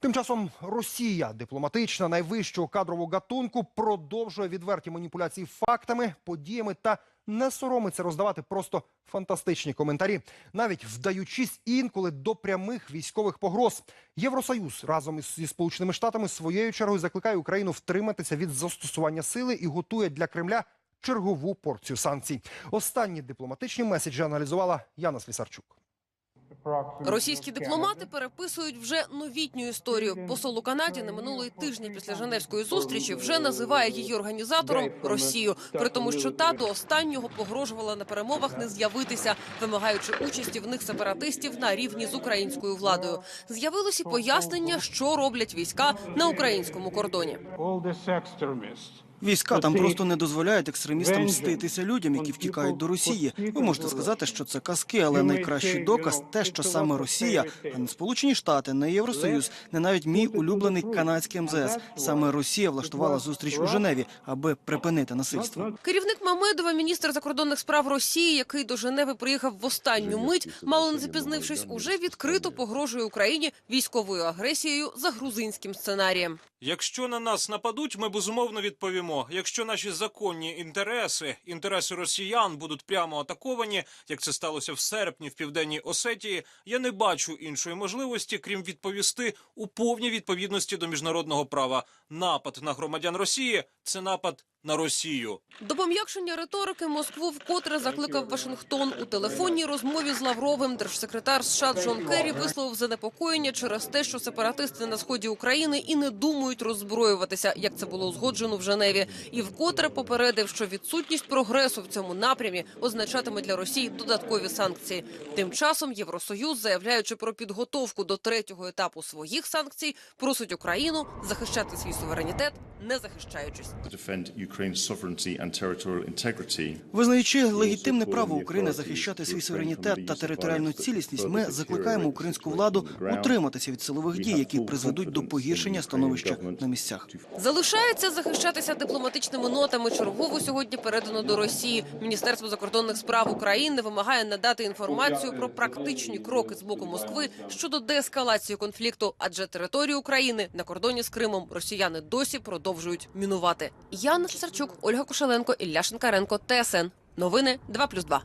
Тим часом Росія, дипломатична найвищого кадрового гатунку, продовжує відверті маніпуляції фактами, подіями та не соромиться роздавати просто фантастичні коментарі, навіть вдаючись інколи до прямих військових погроз. Євросоюз разом із зі сполученими штатами своєю чергою закликає Україну втриматися від застосування сили і готує для Кремля чергову порцію санкцій. Останні дипломатичні меседжі аналізувала Яна Слісарчук. Російські дипломати переписують вже новітню історію. Посол у Канаді на минулий тижні після Женевської зустрічі вже називає її організатором Росію, при тому, що та до останнього погрожувала на перемовах не з'явитися, вимагаючи участі в них сепаратистів на рівні з українською владою. З'явилось і пояснення, що роблять війська на українському кордоні. Війська там просто не дозволяють екстремістам мститися людям, які втікають до Росії. Ви можете сказати, що це казки, але найкращий доказ те, що саме Росія, а не Сполучені Штати, не Євросоюз, не навіть мій улюблений канадський МЗС. Саме Росія влаштувала зустріч у Женеві, аби припинити насильство. Керівник Мамедова, міністр закордонних справ Росії, який до Женеви приїхав в останню мить, мало не запізнившись, уже відкрито погрожує Україні військовою агресією за грузинським сценарієм. Якщо на нас нападуть, ми безумовно відповімо. Якщо наші законні інтереси, інтереси росіян будуть прямо атаковані, як це сталося в серпні в південній Осетії, я не бачу іншої можливості, крім відповісти у повній відповідності до міжнародного права. Напад на громадян Росії це напад на Росію. До пом'якшення риторики Москву вкотре закликав Вашингтон у телефонній розмові з Лавровим. Держсекретар США Джон Керрі висловив занепокоєння через те, що сепаратисти на сході України і не думають роззброюватися, як це було узгоджено в Женеві, і вкотре попередив, що відсутність прогресу в цьому напрямі означатиме для Росії додаткові санкції. Тим часом Євросоюз, заявляючи про підготовку до третього етапу своїх санкцій, просить Україну захищати свій суверенітет, не захищаючись. To defend Ukraine's sovereignty and territorial integrity. Визнаючи легітимне право України захищати свій суверенітет та територіальну цілісність, ми закликаємо українську владу утриматися від силових дій, які призведуть до погіршення становища на місцях. Залишається захищатися дипломатичними нотами. Чергово сьогодні передано до Росії. Міністерство закордонних справ України вимагає надати інформацію про практичні кроки з боку Москви щодо деескалації конфлікту, адже територію України на кордоні з Кримом росіяни досі продовжують мінувати. Яна Сарчук, Ольга Кошеленко, Ілля Шинкаренко, ТСН. Новини 2+,2.